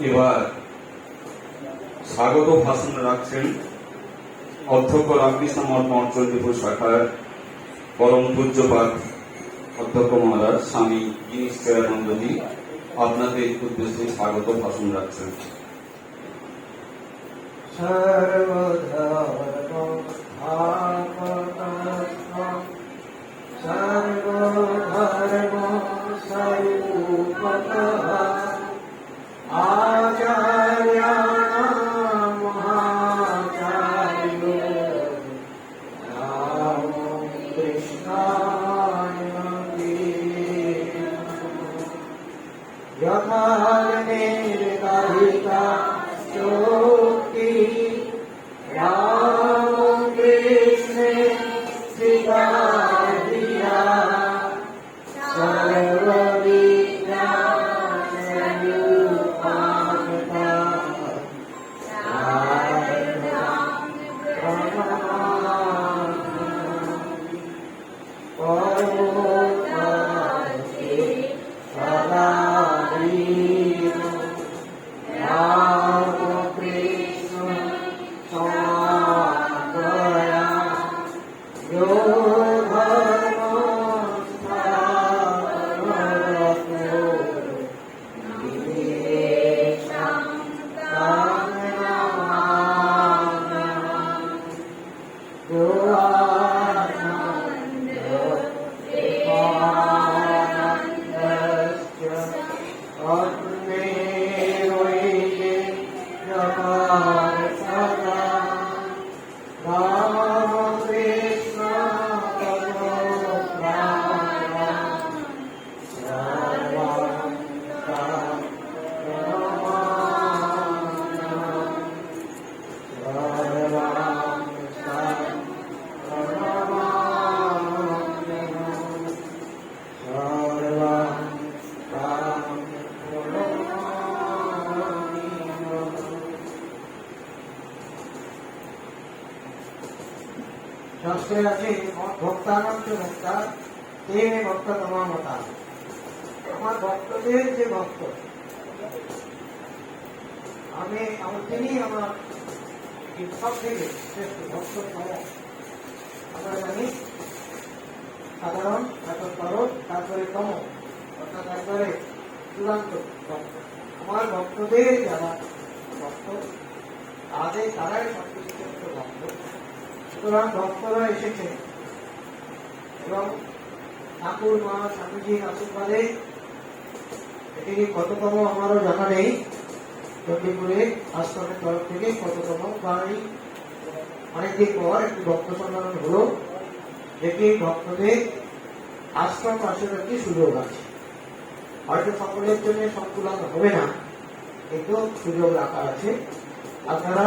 এবার স্বাগত ভাষণ রাখছেন অধ্যক্ষ রামকৃষ্ণ মঠ মঞ্চদীপ শাখার পরম পূজ্যপাত অধ্যক্ষ মহারাজ স্বামী গিরিশ চেয়ারানন্দজি আপনাদের উদ্দেশ্যে স্বাগত ভাষণ রাখছেন। সর্বধর্ম काल निर्गाहिका আছে ভক্তানাম চ ভক্তা তে ভক্ত তোমার মতা আমার ভক্তদের যে ভক্ত, আমি আমার তিনি আমার সব থেকে শ্রেষ্ঠ ভক্ত আমরা জানি সাধারণ, তারপর তরল তারপরে তম অর্থাৎ একবারে চূড়ান্ত ভক্ত। আমার ভক্তদের যারা ভক্ত, তাদের, তারাই ভক্ত সুতরাং ভক্তরা এসেছে এবং ঠাকুর, মা, স্বামীজির আশীর্বাদে এটি কততম আমারও জানা নেই। চণ্ডীপুরে আশ্রমের তরফ থেকে কততম প্রায় অনেকদিন পর একটি ভক্ত সম্মেলন হলো, যেটি ভক্তদের আশ্রম পাশের একটি সুযোগ আছে। হয়তো সকলের জন্য সংকুলন হবে না, কিন্তু সুযোগ রাখা আছে। আপনারা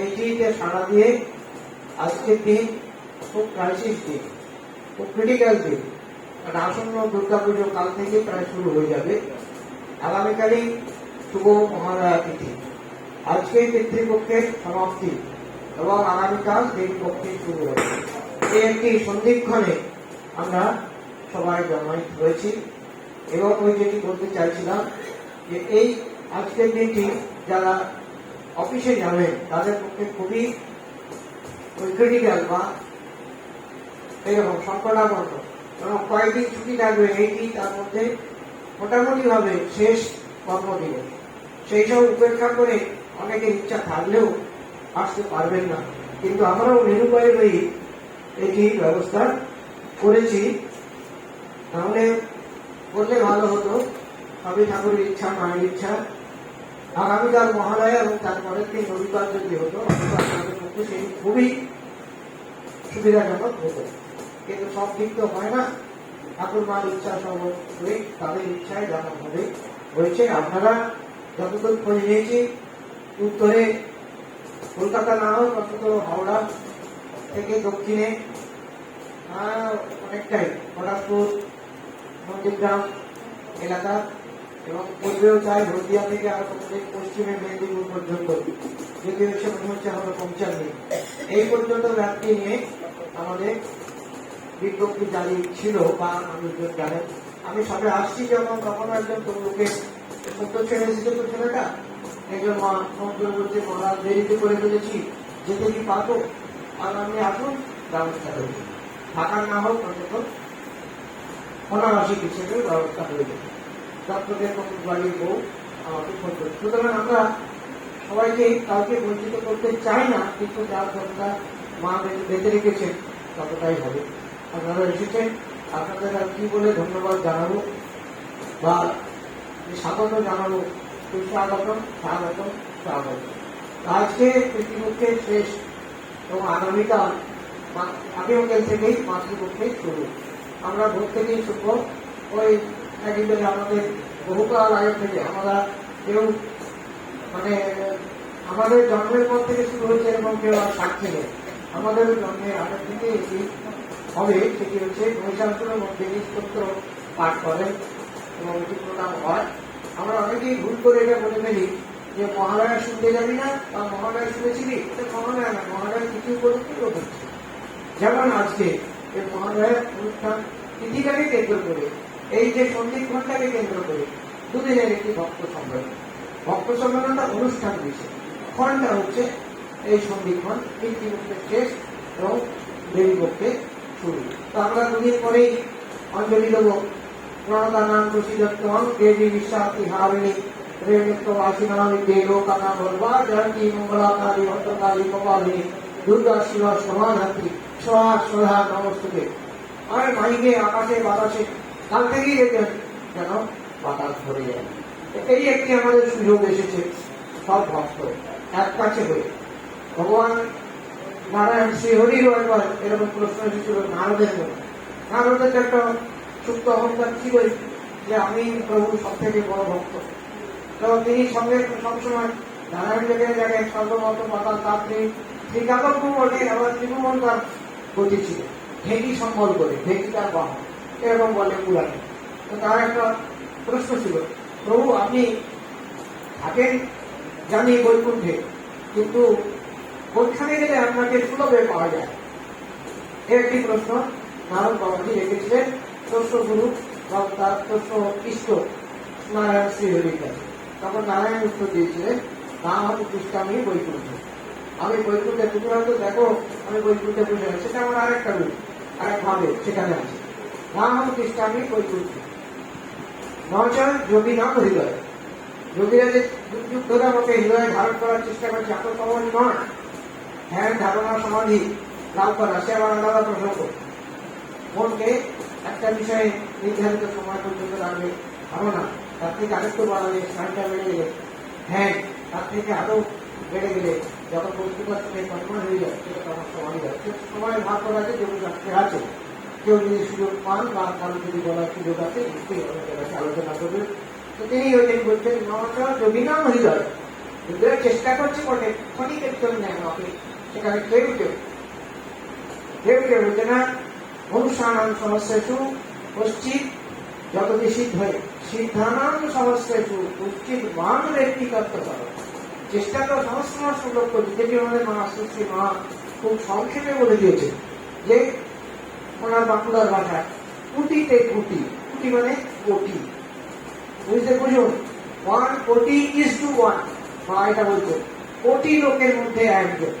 এইটিতে সাড়া দিয়ে আজকের দিন খুব ক্রাইসিস দিন, খুব ক্রিটিক্যাল দিন। কারণ আসন্ন দুর্গা পুজো কাল থেকে প্রায় শুরু হয়ে যাবে। আগামীকালই শুভ মহালয়া তিথি। আজকে পিতৃপক্ষের সমাপ্তি এবং আগামীকাল দেবীপক্ষে শুরু হবে। এই একটি সন্ধিক্ষণে আমরা সবাই জমায়েত হয়েছি এবং ওই যেটি বলতে চাইছিলাম যে এই আজকের দিনটি যারা অফিসে যাবেন, তাদের পক্ষে খুবই ক্রিটিক্যাল বা এরকম সংকটাপন্ন কারণ কয়েকদিন ছুটি থাকবে এইটি তার মধ্যে মোটামুটি ভাবে শেষ কর্মদিবস সেই সব উপেক্ষা করে অনেকের ইচ্ছা থাকলেও আসতে পারবেন না। কিন্তু আমরাও নিরুপায় হয়ে এটি ব্যবস্থা করেছি। তাহলে করলে ভালো হতো। সবই ঠাকুরের ইচ্ছা, মায়ের ইচ্ছা। আগামীকাল মহালয়া এবং তারপরের দিন রবিবার যদি হতো সেই খুবই সুবিধাজনক হতো। কিন্তু সব দিক তো হয় না। ঠাকুর মার ইচ্ছা হয়ে তাদের ইচ্ছায় হবে। হয়েছে আপনারা যতদূর খোঁজ নিয়েছি, উত্তরে কলকাতা না হোক, অন্তত হাওড়া থেকে দক্ষিণে অনেকটাই খড়গপুর নন্দীগ্রাম এলাকা এবং পূর্বেও চাই হলদিয়া থেকে আর পশ্চিমে মেদিনীপুর পর্যন্ত, যদিও পৌঁছাননি এই পর্যন্ত নিয়ে আমাদের বিজ্ঞপ্তি জারি ছিল, বা মানুষজন জানেন। আমি সবে আসছি যখন তখন একজন তমলুকে ছোট্ট ছেলে এসেছে তো ছেলেটা? একজন মা করে বলছে, মহারাজ, দেরিতে করে ফেলেছি, যেতে কি আর আপনি আসুন, ব্যবস্থা হয়ে থাকার না হোক অন্তত অনাবাসিক হিসেবে ব্যবস্থা হয়ে যাবে বাড়ির বউ আমরা সবাইকে কাউকে বঞ্চিত করতে চাই না, কিন্তু যার দরকার মা বেঁধে রেখেছেন, ততটাই হবে। আপনারা এসেছেন, আপনাদের আর কি বলে ধন্যবাদ জানাব? বা স্বাগত জানাব, সুস্বাগতম, স্বাগতম স্বাগত আজকে কৃষিপক্ষের শেষ এবং আগামীকাল আগামীকাল থেকেই মাতৃপক্ষে শুরু। আমরা ভোর থেকেই শুরু ওই আমাদের বহুকাল আগে থেকে আমরা কেউ মানে আমাদের জন্মের পর থেকে শুরু হয়েছে এরকম কেউ আর থাকছে না। আমাদের জন্মের আগে থেকে এটি হবে, সেটি হচ্ছে মহিষাসুরের মধ্যে জিনিসপত্র পাঠ করেন এবং এটি প্রণাম হয়। আমরা অনেকেই ভুল করে এটা বলে ফেলি যে, মহালয়া শুনতে যাবি না বা মহালয়া শুনেছিলি এটা মহালয়া না, মহালয়া কিছু উপলক্ষে লোক হচ্ছে। যেমন আজকে এই মহালয়ার অনুষ্ঠান তিথিটাকে কেন্দ্র করে এই যে সন্দীপ ঘন্টাকে কেন্দ্র করে দুদিনের একটি ভক্ত সম্মেলন। ভক্ত সম্মেলনটা অনুষ্ঠান বিষয় ক্ষণটা হচ্ছে এই সন্ধিক্ষণ পিতৃপক্ষের শেষ এবং দেবী পক্ষে শুরু। তো আমরা দুদিন পরেই অঞ্জলি দেবো। প্রণতানাম প্রসিদ্ধত্বম দেবী বিশ্বাতি হারিণী আর মাইকে, আকাশে, বাতাসে কাল থেকেই দেখবেন যেন বাতাস ভরে যায়। এই একটি আমাদের সুযোগ এসেছে, সব ভক্ত এক কাছে হয়ে। ভগবান নারায়ণ শ্রী হরিরও একবার এরকম প্রশ্ন এসেছিল নারদের মধ্যে। নারদের একটা সুপ্ত অহংকার ছিলই যে আমি প্রভু সব থেকে বড় ভক্ত। তো তিনি সঙ্গে সবসময় নারায়ণ জায়গায় জায়গায় সর্বমত পাতাল তাত্রী শ্রী কাকব্য বলে আবার ত্রিভুবন তার গতি ছিল। ঢেকি সম্বল করে ঢেকি তার বাহন। এরকম বলে পুরাণে। তো তার একটা প্রশ্ন ছিল, প্রভু, আপনি থাকেন জানি বৈকুণ্ঠে, কিন্তু কোনখানে গেলে আপনাকে সুলভে পাওয়া যায়? একটি প্রশ্ন নারদ বাবাজি রেখেছিলেন ষষ্ঠ গুরু বা তার ষষ্ঠ ইষ্ট নারায়ণ শ্রী হরির কাছে তখন নারায়ণ উত্তর দিয়েছিলেন না আমি কৃষ্ণামি বৈকুণ্ঠ। আমি বৈকুণ্ঠে তুমি হয়তো দেখো, আমি বৈকুণ্ঠে বসে আছি সেটা আমার আরেকটা রূপ, আরেক ভাবে, সেখানে আছে। না আমি কৃষ্ণামি বৈকুণ্ঠ নচল যোগী নাম হৃদয়। যোগীরা যে যুগ হৃদয়ে ধারণ করার চেষ্টা করছে এত সহজ নয় ধ্যান, ধারণা, সমাধি লাভ করা সে আবার আলাদা প্রসঙ্গ মনকে একটা বিষয়ে নির্ধারিত সময় পর্যন্ত রাখবে ধারণা তার থেকে আরেকটু বাড়ালে স্নানটা বেড়ে গেলে ধ্যান তার থেকে আরও বেড়ে গেলে যখন পত্রিকার থেকে কল্পনা হয়ে যায়, সেটা তখন সময় যায় সময় ভাগ করা আছে যেগুলো আছে। কেউ যদি সুযোগ পান বা কারও যদি বলার সুযোগ আছে, নিশ্চয়ই আলোচনা করবে। তো তিনি ওই দিন বলছেন, নমস্কার যোগী হৃদয় হৃদয়ের চেষ্টা করছে বটে, ক্ষণিক একজন নেয় আমাকে সেখানে কেউ কেউ বলছে, না অনুষ্ঠানান সমস্যাসু পশ্চিম জগতে সিদ্ধ সিদ্ধানাম সমস্যাসু উচিত মান ব্যক্তিগত চেষ্টা তো সমস্ত সমস্ত লোক করছে। যেটি আমাদের মা সুশ্রী মা খুব সংক্ষেপে বলে দিয়েছে যে ওনার বাঁকুড়ার ভাষায় কুটিতে কুটি। কুটি মানে কোটি। বুঝতে বুঝুন? ওয়ান কোটি ইজ টু ওয়ান মা এটা বলছে। কোটি লোকের মধ্যে একজন।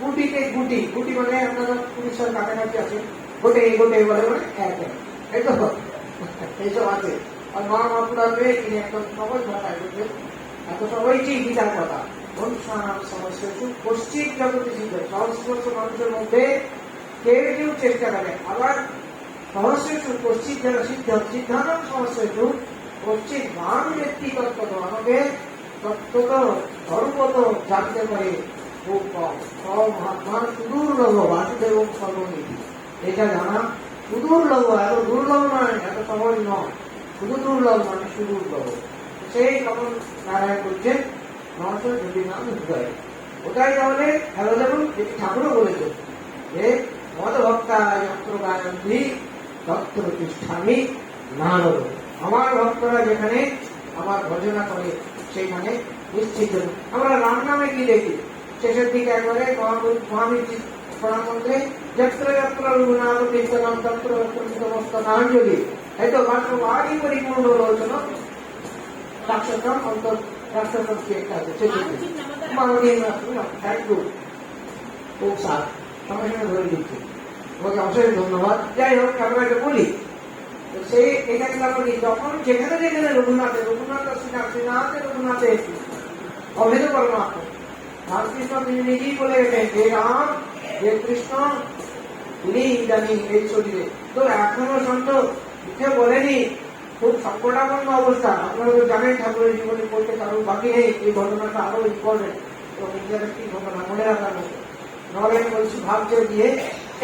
গুটিতে গুটি গুটি মানে আপনারা পুলিশের কাছাকাছি আছে গোটে গোটে বলে মানে এক। এক এই তো? এইসব আছে। আর মা বাঁকুড়ার মেয়ে তিনি একদম সহজ ভাষায় বলছেন এত সবাইকে গীতার কথা? অনুষ্ঠান সমস্যা পশ্চিম জগতে সিদ্ধ সংস্পর্শ মানুষের মধ্যে কেউ চেষ্টা করে। আবার সমস্যা পশ্চিম যারা সিদ্ধ সিদ্ধান্ত সমস্যা পশ্চিম মান ব্যক্তিগত আমাকে তত্ত্বত ধর্মত জানতে পারে। খুব কম। সব মহাত্মা সুদূর্লভ বাসুদেব সর্বনীতি এটা জানা। সুদূর্লভ এত দুর্লভ নয়, এত সহজ নয়। শুধু দুর্লভ মানে সুদূর্লভ সেই তখন নারায়ণ করছেন নশো যদি নাম হৃদয় ওটাই তাহলে অ্যাভেলেবল যেটি ঠাকুরও বলেছে যে মদ ভক্তা যন্ত্র গায়ন্তি তত্র নারদ। আমার ভক্তরা যেখানে আমার ভজনা করে সেখানে নিশ্চিত। আমরা রাম নামে কি দেখি। শেষের দিকে একবারে মহাবীর যত্র যত্র রঘুনাথ কীর্তনম তত্র তত্র সমস্ত নাঞ্জলি এই তো বাড়ি পরিপূর্ণ রচনা রাষ্ট্রতম অন্তর রাষ্ট্রতম কি একটা আছে ঠিক মাননীয় থ্যাংক ও স্যার। সঙ্গে ধরে অসংখ্য ধন্যবাদ। যাই হোক, আমরা এটা বলি। আমরা বলি যখন যেখানে যেখানে রঘুনাথে, রঘুনাথ শ্রীনাথ শ্রীনাথে রঘুনাথে। অভেদ পরমাত্মা। রামকৃষ্ণ তিনি নিজেই বলে গেছেন যে রাম যে কৃষ্ণ, তিনি ইদানিং এই শরীরে। তো এখনও সন্ত উঠে বলেনি। খুব সংকটাপন্ন অবস্থা। আপনারা তো জানেন, ঠাকুরের জীবনে পড়তে কারণ বাকি নেই। এই ঘটনাটা আরও ইম্পর্টেন্ট কি ঘটনা? মনে রাখার মতো। নগেন বলছি ভাবছে দিয়ে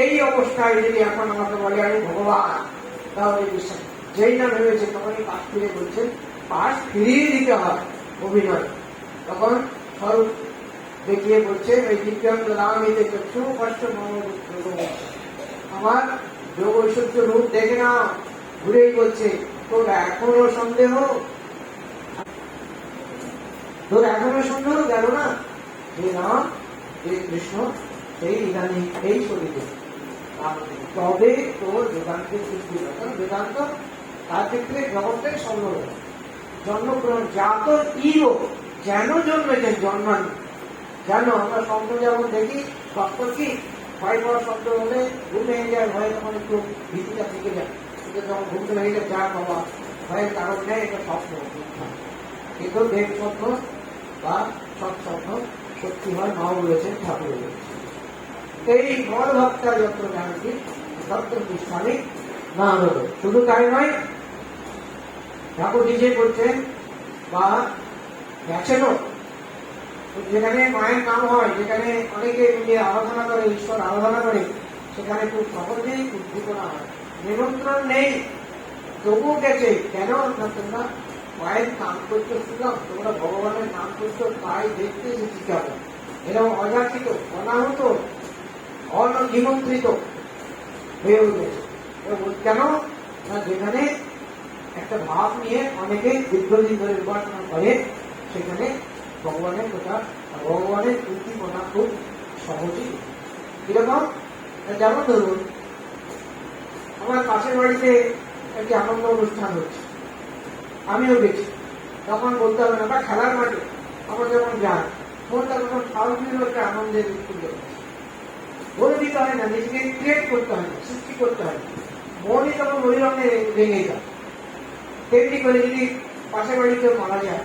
এই অবস্থায় যদি এখন আমাকে বলে আমি ভগবান, তাহলে বিশ্বাস যেই না ভেবেছে তখনই পাশ ফিরে বলছেন পাশ ফিরিয়ে দিতে হয় অভিনয়। তখন স্বরূপ দেখিয়ে বলছে, এই দিব্যাঙ্গ রামিতে চক্ষু কষ্ট আমার যোগ ঐশ্বর্য রূপ দেখে না ঘুরেই বলছে, তোর এখনও সন্দেহ? তোর এখনও সন্দেহ? গেল না? যে রাম যে কৃষ্ণ সেই ইদানিং এই শরীরে তবে তোর বেদান্তের সৃষ্টি হয়। কারণ বেদান্ত তার ক্ষেত্রে জগতের সম্ভব জন্মগ্রহণ যা জাত ইও যেন জন্মেছেন জন্মান। জানো আমরা শব্দ যেমন দেখি শব্দ কি? ভয় পাওয়ার শব্দ হলে ঘুম ভেঙে যায়, ভয়ে তখন একটু ভীতিটা থেকে যায়। কিন্তু যখন ঘুম ভেঙে যায়, যা বাবা ভয়ের কারণ নেই, এটা স্বপ্ন কিন্তু দেব স্বপ্ন বা সৎস্বপ্ন সত্যি হয়, মাও বলেছেন ঠাকুর বলেছেন এই বড় ভক্তা যত্র জানকি সত্য বিস্তারিক না হলো। শুধু তাই নয় ঠাকুর নিজে করছেন বা গেছেনও যেখানে মায়ের নাম হয়, যেখানে অনেকে মিলে আরাধনা করে, ঈশ্বর আরাধনা করে, সেখানে খুব সহজেই উদ্দীপনা হয়। নিমন্ত্রণ নেই তবুও গেছে। কেন না তোমরা মায়ের নাম করছ শুনলাম? তোমরা ভগবানের নাম করছ, তাই দেখতে এসেছি কেমন এরকম অযাচিত, অনাহত অনিমন্ত্রিত হয়ে উঠেছে কেন? না, যেখানে একটা ভাব নিয়ে অনেকে দীর্ঘদিন ধরে উপাসনা করে, সেখানে ভগবানের কথা ভগবানের উদ্দীপনা খুব সহজই কীরকম? যেমন ধরুন, আমার পাশের বাড়িতে একটি আনন্দ অনুষ্ঠান হচ্ছে। আমিও গেছি। তখন বলতে হবে না বা খেলার মাঠে। আমরা যখন মনটা তখন স্বাভাবিক একটা আনন্দের হচ্ছে। বলে দিতে হয় না নিজেকে ক্রিয়েট করতে হয় না সৃষ্টি করতে হয়। মনই তখন রঙে রেঙে যায়, তেমনি করে যদি পাশের বাড়ি কেউ মারা যায়,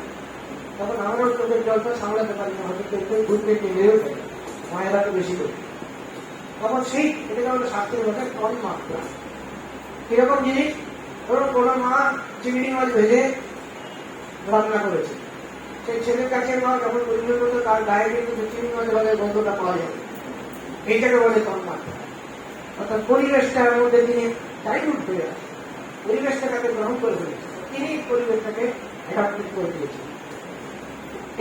তখন আমরাও চোখের জলটা সামলাতে পারি না, হয়তো কেউ কেউ ঘুরতে টেনেও ফেলে মায়েরা তো বেশি করে। তখন সেই এটাকে আমরা শাস্ত্রের মধ্যে কম মাত্রা। কীরকম জিনিস? ধরুন, কোনো মা চিংড়ি মাছ ভেজে রান্না করেছে। সেই ছেলের কাছে মা যখন হতো তার গায়ে কিন্তু চিংড়ি মাছ ভাজের গন্ধটা পাওয়া যায়। এইটাকে বলে কম অর্থাৎ পরিবেশটার মধ্যে তিনি তাই উঠতে তাকে গ্রহণ করে ফেলেছে তিনি পরিবেশটাকে অ্যাডাপ্ট করে দিয়েছেন।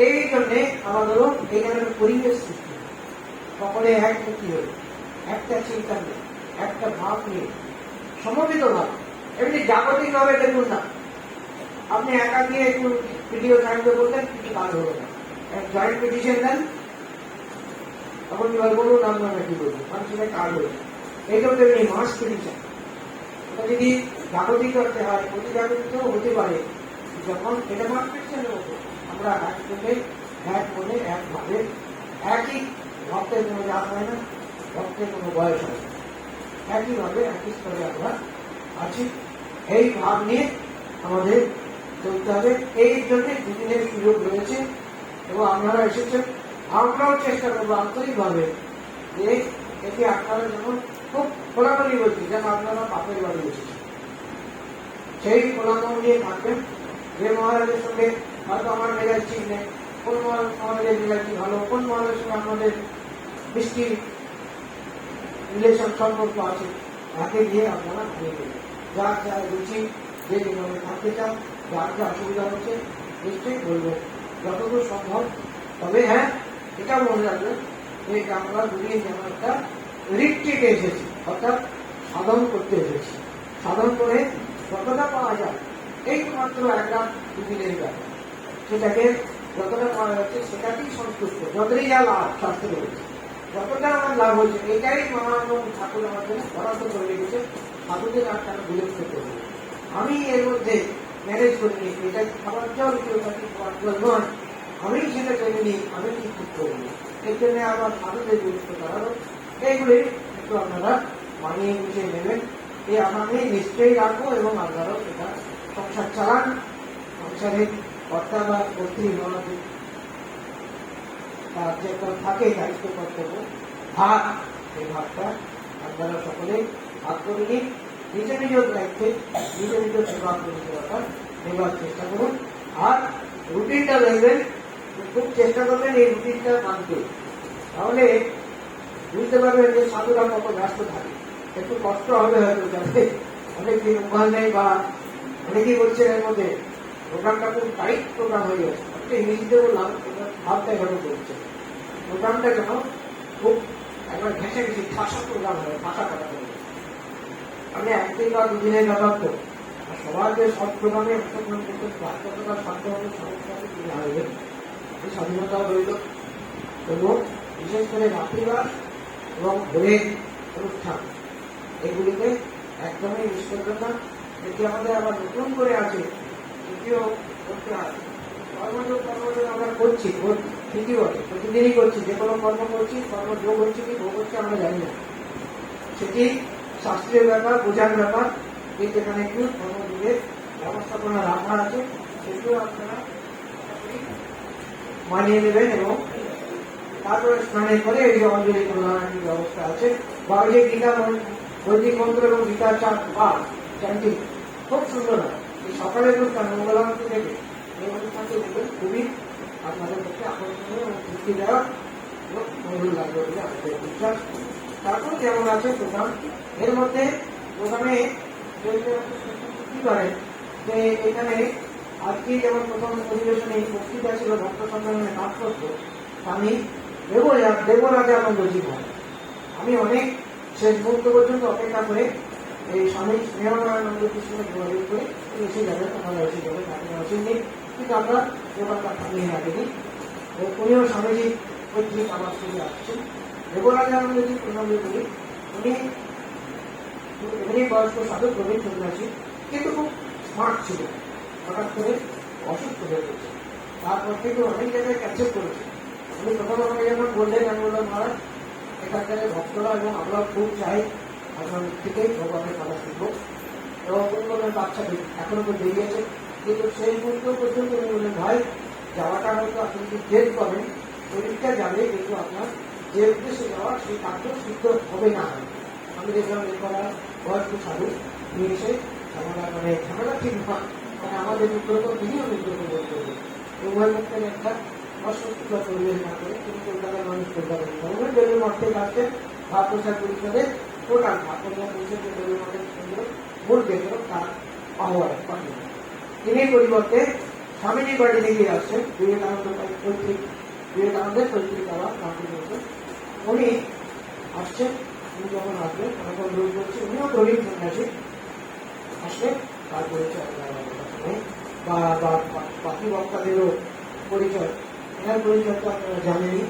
এই জন্যে আমাদেরও এখানে পরিবেশ সৃষ্টি সকলে এক মুক্তি হয়ে, একটা চিন্তা নিয়ে, একটা ভাব নিয়ে, সমবেত ভাব। এমনি জাগতিক ভাবে দেখুন না। আপনি একা গিয়ে একটু ভিডিও সাহায্য করলেন কিছু কাজ হবে না। জয়েন্ট পিটিশন দেন তখন এবার বলুন আমরা কি বলব? মানুষের কাজ হয়ে যায়। এইটাও তেমনি মাস পিটিশন এটা যদি জাগতিক করতে হয় জাগতিক হতে পারে। যখন এটা মাস মতো। আমরা এক চোখে এক মনে একভাবে একই ভক্তের কোনো জাত হয় না, ভক্তের কোনো বয়স হয় না। একইভাবে একই স্তরে আমরা আছি। এই ভাব নিয়ে আমাদের চলতে হবে। এই জন্য দুদিনের সুযোগ রয়েছে। এবং আপনারা এসেছেন। আমরাও চেষ্টা করব আন্তরিকভাবে যে এটি আপনারা যেমন খুব খোলাখুলি বলছি যেন আপনারা পাপের বাড়ি এসেছেন সেই খোলামন নিয়ে থাকবেন যে মহারাজের সঙ্গে হয়তো আমার মেজাজ ঠিক নেই কোন মহারাজ মহারাজের মেজাজ ঠিক ভালো কোন মহারাজের সঙ্গে আমাদের বৃষ্টি রিলেশন সম্পর্ক আছে তাকে দিয়ে আপনারা ভেবে দেবেন যার যা রুচি যে যেভাবে থাকতে চান যার যা অসুবিধা হচ্ছে নিশ্চয়ই বলবেন যতদূর সম্ভব তবে হ্যাঁ এটা মনে রাখবেন যে আমরা দুদিন একটা রিট্রিটে এসেছি, অর্থাৎ সাধন করতে এসেছি। সাধন করে যতটা পাওয়া যায়, এই মাত্র একটা দুদিনের ব্যাপার। সেটাকে যতটা পাওয়া যাচ্ছে সেটাকেই সন্তুষ্ট, যতই যা লাভ শাস্ত্রে রয়েছে যতটা আমার লাভ হয়েছে, এটাই মহানন্দ ঠাকুর আমার জন্য বরাদ্দ করে রেখেছে সাধুদের আর কেন বিরক্ত করবে আমি এর মধ্যে ম্যানেজ করে নিয়েছি এটা খাবার জল কেউ তাকে খাবার জল নয় আমি সেটা জেনে নিই আমি কি ঠিক করব এর জন্য আমার মানুষের গুরুত্ব দাঁড়ানো এইগুলি একটু আপনারা মানিয়ে গুছিয়ে নেবেন এই আমি নিশ্চয়ই রাখব এবং আপনারাও সেটা সংসার চালান, সংসারের কর্তা বা কর্ত্রী ওনাদের তার যে একটা থাকে, দায়িত্ব, কর্তব্য, ভাগ এই ভাগটা আপনারা সকলে ভাগ করে নিন। নিজ নিজ দায়িত্বে, নিজ নিজ সেবা পরিষেবাটা নেবার চেষ্টা করুন। আর রুটিনটা দেখবেন খুব চেষ্টা করবেন এই রুটিনটা মানতে। তাহলে বুঝতে পারবেন যে সাধুরা কত ব্যস্ত থাকে। একটু কষ্ট হবে হয়তো যাতে অনেক দিন মোবাইল নেই বা অনেকেই বলছে এর মধ্যে প্রোগ্রামটা খুব টাইট প্রোগ্রাম হয়ে গেছে। একটা ইংরেজিতে বললাম ভাবটা এভাবে করছে প্রোগ্রামটা যেন খুব একবার ঘেঁষে ঘেঁষে ঠাসা প্রোগ্রাম হয় ঠাসা কাটা করে মানে একদিন বা দুদিনের ব্যাপার তো সবার যে সব প্রোগ্রামে অংশগ্রহণ করতে শান্তভাবে সমস্যাকে তুলে আসবে এই স্বাধীনতা রইল এবং বিশেষ করে রাত্রিবাস এবং ভোরের অনুষ্ঠান। এগুলিতে একদমই মিস করবেন না এটি আমাদের আবার নতুন করে আছে তৃতীয় করতে হবে কর্মযোগ কর্মযোগ আমরা করছি বটে প্রতিদিনই করছি, যে কোনো কর্ম করছি কর্মযোগ হচ্ছে কি, ভোগ হচ্ছে আমরা জানি না। সেটি শাস্ত্রীয় ব্যাপার, বোঝার ব্যাপার। কিন্তু এখানে একটু কর্মযোগের ব্যবস্থাপনা রাখা আছে, সেটিও আপনারা মানিয়ে নেবেন এবং তারপরে স্নানের পরে এই যে অঞ্জলি প্রদানের ব্যবস্থা আছে। বা ওই যে গীতা বৈদিক মন্ত্র এবং গীতার চার বা চ্যান্টিং খুব সুন্দর হয়। এই সকালের অনুষ্ঠান মঙ্গলান্ত থেকে এই অনুষ্ঠানটি দেখবেন খুবই আপনাদের পক্ষে আকর্ষণীয় এবং তৃপ্তিদায়ক এবং মধুর লাগবে বলে আমাদের বিশ্বাস। তারপর যেমন আছে প্রোগ্রাম, এর মধ্যে প্রোগ্রামে কি করেন যে এখানে আজকে যেমন প্রথম পরিবেশনে এই বক্তৃতা ছিল, ভক্ত সম্মেলনে করতো আমি আনন্দ জীবন আমি অনেক শেষ মুহূর্ত পর্যন্ত অপেক্ষা করে এই স্বামী সঙ্গে যোগাযোগ করে এসে যাবেন এসে আপনি আসেননি কিন্তু আমরা ব্যাপারটা থামিয়ে রাখিনি। উনিও স্বামীজি কর্তৃক আমার সঙ্গে আসছেন। দেবরাজা আনন্দজি প্রণালী করি উনি উনি বয়স্ক সাধক প্রবীণ কিন্তু খুব স্মার্ট ছিল হঠাৎ করে অসুস্থ হয়ে গেছে তারপর থেকে অনেক জায়গায় ক্যাপচার করেছে। উনি প্রথম আমাকে যখন বললেন, আমি বললাম, মহারাজ, এখানকার ভক্তরা এবং আমরা খুব চাই আপনার থেকে, ভগবানের কথা শিখব এবং বললেন বাচ্চা এখনও তো বেরিয়েছে কিন্তু সেই মুহূর্ত পর্যন্ত উনি বললেন, ভাই, যাওয়াটা হয়তো আপনি যদি জেদ করেন? শরীরটা যাবে কিন্তু আপনার যে উদ্দেশ্যে যাওয়া সেই কার্য সিদ্ধ হবে না। আমি দেখলাম এর করা বয়স্ক সাধু নিয়ে এসে ঝামেলা মানে ঝামেলা ঠিক নয়। মানে আমাদের একটা অস্বস্তিকর পরিবেশ না করে তিনি কলকাতার মানুষ কলকাতা ভ্রমণ বেলুর মঠ থেকে আসছেন তার আহ্বায়ক পাঠিয়ে তিনি পরিবর্তে স্বামীজি বাড়ি থেকে আসছেন বিবেকানন্দ বিবেকানন্দের পৈতৃক বাবা উনি আসছেন, উনি যখন আসবেন, তখন অনুরোধ করছি উনিও গরিব আসলে তার পরিচয় আপনারা আমাদের কাছে নেই। বা বা বাকি বক্তাদেরও পরিচয়। এনার পরিচয় তো আপনারা জানেনই।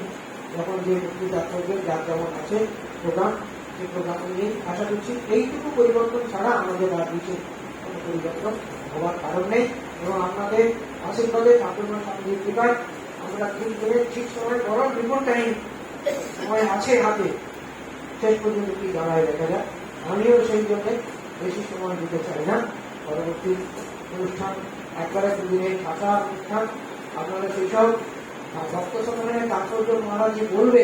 যখন যে বক্তৃতা করবেন যার যেমন আছে প্রোগ্রাম সেই প্রোগ্রাম অনুযায়ী আশা করছি এইটুকু পরিবর্তন ছাড়া আমাদের কিছু কোনো পরিবর্তন হওয়ার কারণ নেই। এবং আপনাদের আশীর্বাদে, ঠাকুরমা স্বামীজির কৃপায় আমরা ঠিক করে, ঠিক সময় বরং বিপদ টাইম সময় আছে হাতে। শেষ পর্যন্ত কি দাঁড়ায় দেখা যায় আমিও সেই জন্য বেশি সময় দিতে চাই না। পরবর্তী অনুষ্ঠান একবারে দুদিনের থাকা অনুষ্ঠান। আপনারা সেই সব ভক্ত সম্মেলনের তাৎপর্য মহারাজি বলবে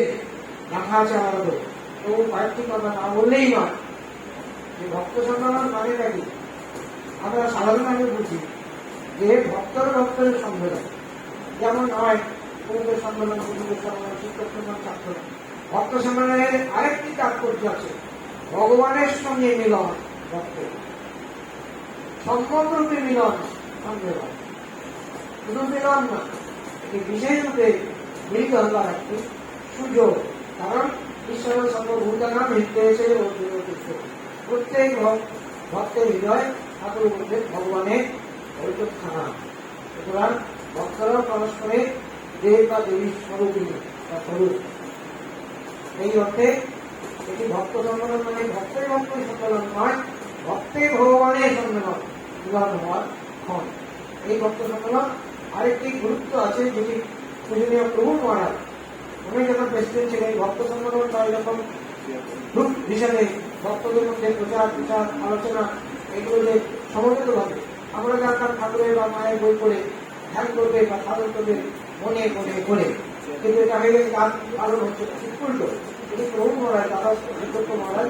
রাখা আছে আমাদের তো কয়েকটি কথা না বললেই নয়। যে ভক্ত সম্মেলন মানেটা কি? আমরা সাধারণভাবে বুঝি যে ভক্তর ভক্তের সম্মেলন। যেমন হয় কবিদের সম্মেলন গুরুদের সম্মেলন, শিক্ষক সম্মেলন ছাত্র। ভক্ত সম্মেলনের আরেকটি তাৎপর্য আছে, ভগবানের সঙ্গে মিলন ভক্তের। সম্পূর্ণরূপে মিলন শুধু মিলন না এটি বিশেষ রূপে মিলিত হবার একটি সুযোগ কারণ ঈশ্বর সর্বভূতানাম হৃদয়েছে প্রত্যেক ভক- ভক্তের হৃদয় ঠাকুর মধ্যে ভগবানের বৈঠকখানা সুতরাং ভক্তরাও পরস্পরের দেব বা দেবীর বা স্বরূপ এই অর্থে এটি ভক্ত সম্মেলন মানে ভক্তের ভক্ত সম্মেলন নয় ভক্তের ভগবানের সম্মেলন। মিলন হওয়ার ক্ষণ এই ভক্ত সম্মেলন আরেকটি গুরুত্ব আছে যেটি পূজনীয় প্রভু মহারাজ উনি যখন প্রেসিডেন্ট ছিলেন ভক্ত সম্মেলন বা এরকম গ্রুপ হিসাবে ভক্তদের মধ্যে প্রচার, বিচার, আলোচনা এগুলো যে সমবেত ভাবে আমরা যার তার ঠাকুরের বা মায়ের বই পড়ে ধ্যান করবে বা সাধন করবে, মনে মনে করে। কিন্তু এটা হয়ে গেছে কাজ পালন হচ্ছে উল্টো। কিন্তু প্রভু মহারাজ, দাদা মহারাজ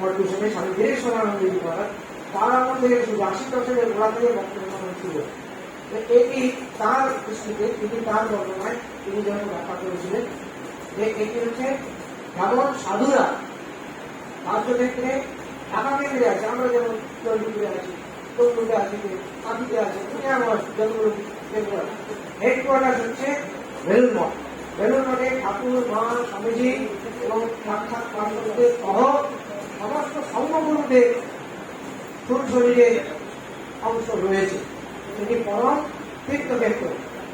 মর্দুসেনে স্বামী বীরেশ্বরানন্দজি মহারাজ তার মধ্যে শুধু আশি বছরের গোড়া থেকে বক্তব্য ছিল এটি তার দৃষ্টিতে, তিনি তার বর্ণনায় তিনি যখন ব্যাখ্যা করেছিলেন যে এটি হচ্ছে যেমন সাধুরা। কার্যক্ষেত্রে ঢাকা কেন্দ্রে আছে, আমরা যেমন চন্ডিপুরে আছি তমলুকে আছি কাঁথিতে আছে দুনিয়া আমার আছে হেডকোয়ার্টার। হচ্ছে বেলুন মঠ বেলুন মঠে ঠাকুর, মা, স্বামীজি এবং সাক্ষাৎ সহ সমস্ত সঙ্গগুরুদের সুর শরীরে অংশ রয়েছে। সেটি পরম তীর্থক্ষেত্র।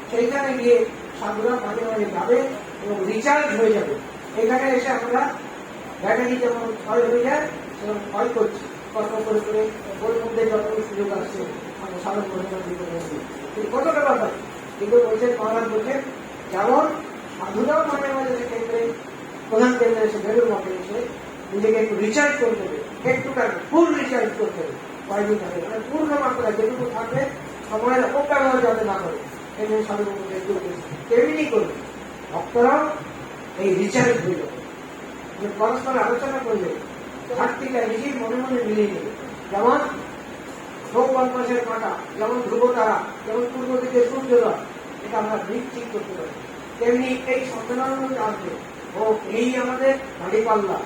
সেইখানে গিয়ে সাধুরা মাঝে মাঝে যাবে এবং রিচার্জ হয়ে যাবে। এখানে এসে আমরা ব্যাটারি যেমন ক্ষয় হয়ে যায়, সেরকম ক্ষয় করছি। কষ্ট করে করে ওর মধ্যে যতটুকু সুযোগ আসছে, আমরা সাধন কিন্তু কতটা ব্যাপার? কিন্তু বলছেন মহারাজ বলছেন, যেমন সাধুরাও মাঝে মাঝে সে ক্ষেত্রে প্রধান কেন্দ্রে এসে বেরোর মধ্যে এসে নিজেকে একটু রিচার্জ করতে হবে, একটুখানি ফুল রিচার্জ করতে হবে। কয়েকদিন থাকে মানে পূর্ণ মাত্রায় যেটুকু থাকবে, সময়ের অপব্যবহার যাতে না করে। এই জন্য সাধুর তেমনি করবে ভক্তরাও এই রিচার্জ যে পরস্পর আলোচনা করলে ঘাটতিটা নিজেই মনে মনে মিলিয়ে নেবে। যেমন নৌকল্পাসের কাঁটা যেমন ধ্রুব তারা যেমন পূর্ব দিকে সূর্যোদয়, এটা আমরা নিশ্চিত করতে পারি। তেমনি এই সম্মেলনের মধ্যে আসবে ও এই আমাদের গাড়ি পাল্লা।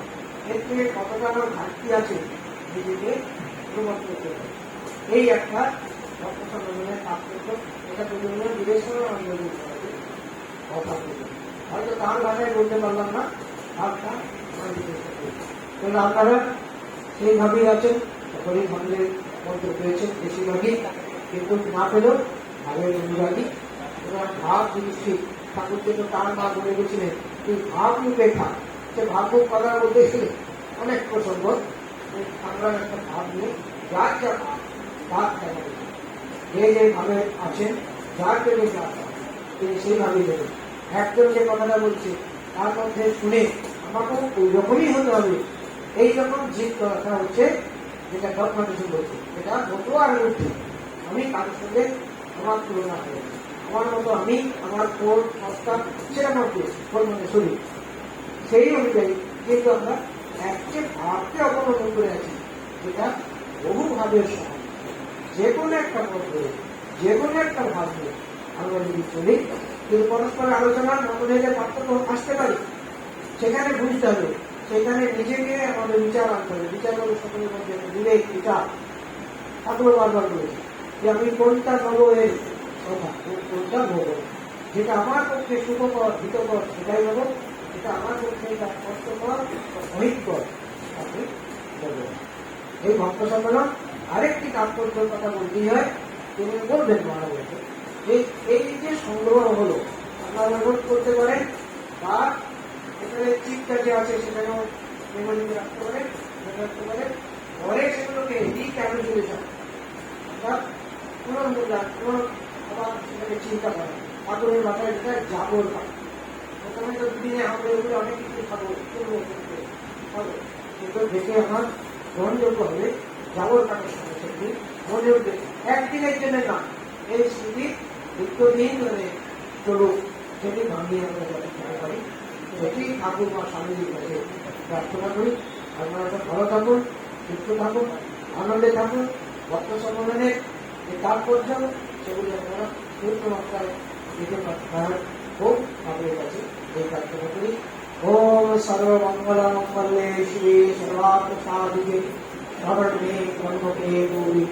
এর থেকে কতটা ঘাটতি আছে, নিজেকে করতে এই একটা সম্মেলনের তাৎপর্য এটা বলি কথা হয়তো তার ভাষায় বলতে পারলাম না, ভাবটা। তাহলে আপনারা সেইভাবেই আছেন সকলেই মন্দিরের মধ্যে পেয়েছেন বেশিরভাগই কিন্তু না পেলেও ভাবের অনুরাগী। ভাব ঠিক ঠাকুর কিন্তু তার মা বলে গেছিলেন, তুই ভাব রূপে থাক। সে কথা বলতে গেলে অনেক প্রসঙ্গ আমরা একটা ভাব নিয়ে যার যা ভাব দেখা যে যে ভাবে আছেন, যার জন্য যা তিনি সেইভাবেই দেবেন একজন যে কথাটা বলছে, তার মধ্যে শুনে আমাকেও ওই রকমই হতে হবে। এই রকম জিত কথা হচ্ছে, যেটা ডকুমেন্টেশন বলছে এটা মতো আর উঠছে। আমি কারোর সঙ্গে আমার তুলনা হবে আমার মতো আমি, আমার কোর সংস্থা সেরকম মানে শরীর সেই অনুযায়ী কিন্তু আমরা একটি ভাবকে অবলম্বন করে আছি, যেটা বহু ভাবের সমান। যে কোনো একটা পথ যে কোনো একটা ভাব আমরা যদি চলি, কিন্তু পরস্পর আলোচনার মতভেদের পার্থক্য আসতে পারি, সেখানে বুঝতে হবে, সেখানে নিজেকে আমাদের বিচার আনতে হবে। বিচার করে সকলের মধ্যে বিবেক, বিচার। ঠাকুর বারবার বলেছে যে, আমি কোনটা নেব এর কথা? কোনটা নেব যেটা আমার পক্ষে সুখকর, হিতকর, সেটাই নেব। আমার এটা নেবেন এই ভক্ত সম্মেলন আরেকটি তাৎপর্যের কথা বলতেই হয়, তিনি বলবেন মহারাজকে এই এই যে সংগ্রহ হলো, আপনারা নোট করতে পারেন, বা এখানে চিপটা যে আছে সেখানেও মেমোরিতে রাখতে পারেন পরে সেগুলোকে রিক্যালকুলেশন অর্থাৎ পুনর্মূল্যা পুনর আবার সেটাকে চিন্তা করা, ঠাকুরের মাথায় যেটা জাগর প্রথমে তো দুদিনে আমাদের ওগুলো অনেক কিছু খাব করব দেখে আমার গ্রহণযোগ্য হবে জাগর কাটার সময় সেটি মনে উঠবে একদিনের জন্য এই স্মৃতি দীর্ঘদিন ধরে চলুক সেটি ভাঙিয়ে আমরা যাতে সেটি ঠাকুর মা স্বামীজির কাছে প্রার্থনা করি আপনারা ভালো থাকুন সুস্থ থাকুন আনন্দে থাকুন ভক্ত সম্মেলনের যে তাৎপর্য সেগুলি আপনারা পূর্ণ মাত্রায় দিতে পারেন হোক ঠাকুরের কাছে এই প্রার্থনা করি ওম সর্বমঙ্গল মঙ্গলে শিবে সর্বাত্ম সাধিকে শরণে কর্মকে গৌরী